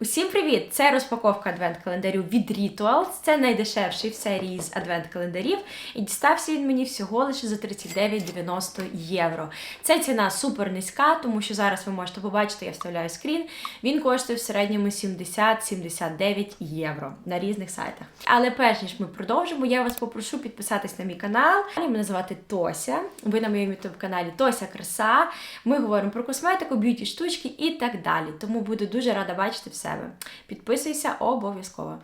Усім привіт! Це розпаковка адвент-календарю від Rituals. Це найдешевший в серії з адвент-календарів. І дістався він мені всього лише за 39,90 євро. Це ціна супер низька, тому що зараз ви можете побачити, я вставляю скрін. Він коштує в середньому 70-79 євро на різних сайтах. Але перш ніж ми продовжимо, я вас попрошу підписатись на мій канал. Мене звати Тося. Ви на моєму youtube каналі Тося Краса. Ми говоримо про косметику, б'юті штучки і так далі. Тому буду дуже рада бачити в себе. Підписуйся обов'язково.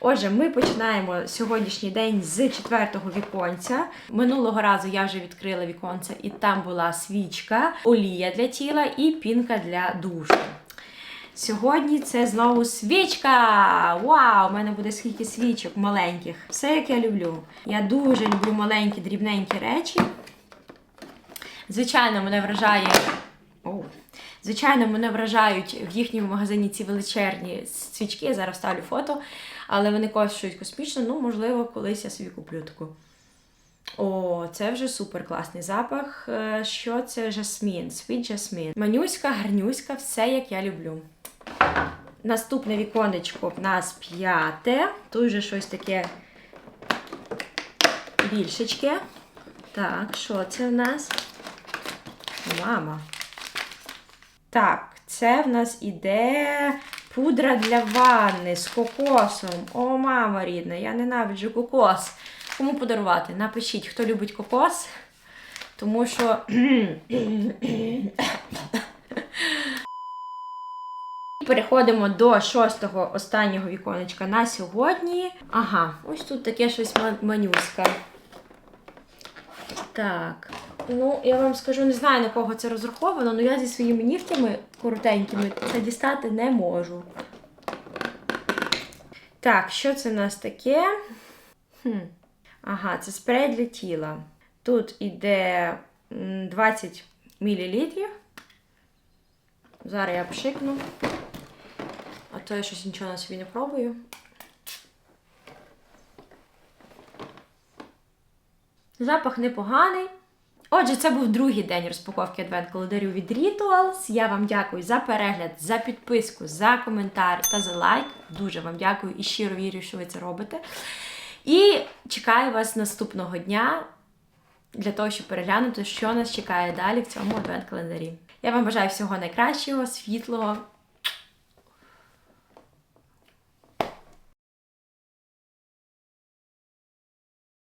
Отже, ми починаємо сьогоднішній день з четвертого віконця. Минулого разу я вже відкрила віконце, і там була свічка, олія для тіла і пінка для душу. Сьогодні це знову свічка! Вау! У мене буде скільки свічок маленьких. Все як я люблю. Я дуже люблю маленькі, дрібненькі речі. Звичайно, мене вражає. Звичайно, мене вражають в їхньому магазині ці величезні свічки. Я зараз ставлю фото, але вони коштують космічно. Ну, можливо, колись я собі куплю таку. О, це вже супер класний запах. Е, Що це жасмін? Sweet jasmine. Манюська, гарнюська, все як я люблю. Наступне віконечко в нас п'яте. Тут вже щось таке більшечке. Так, що це в нас? Мама. Так, це в нас іде пудра для ванни з кокосом. О, мама рідна, я ненавиджу кокос. Кому подарувати? Напишіть, хто любить кокос. Тому що. Переходимо до шостого останнього віконечка на сьогодні. Ага, ось тут таке щось ма- манюське. Так. Ну, я вам скажу, не знаю на кого це розраховано, але я зі своїми нігтями коротенькими це дістати не можу. Так, що це в нас таке? Хм. Ага, це спрей для тіла. Тут іде 20 мл. Зараз я пшикну. А то я щось нічого на собі не пробую. Запах непоганий. Отже, це був другий день розпаковки адвент-календарю від Rituals. Я вам дякую за перегляд, за підписку, за коментар та за лайк. Дуже вам дякую і щиро вірю, що ви це робите. І чекаю вас наступного дня для того, щоб переглянути, що нас чекає далі в цьому адвент-календарі. Я вам бажаю всього найкращого, світлого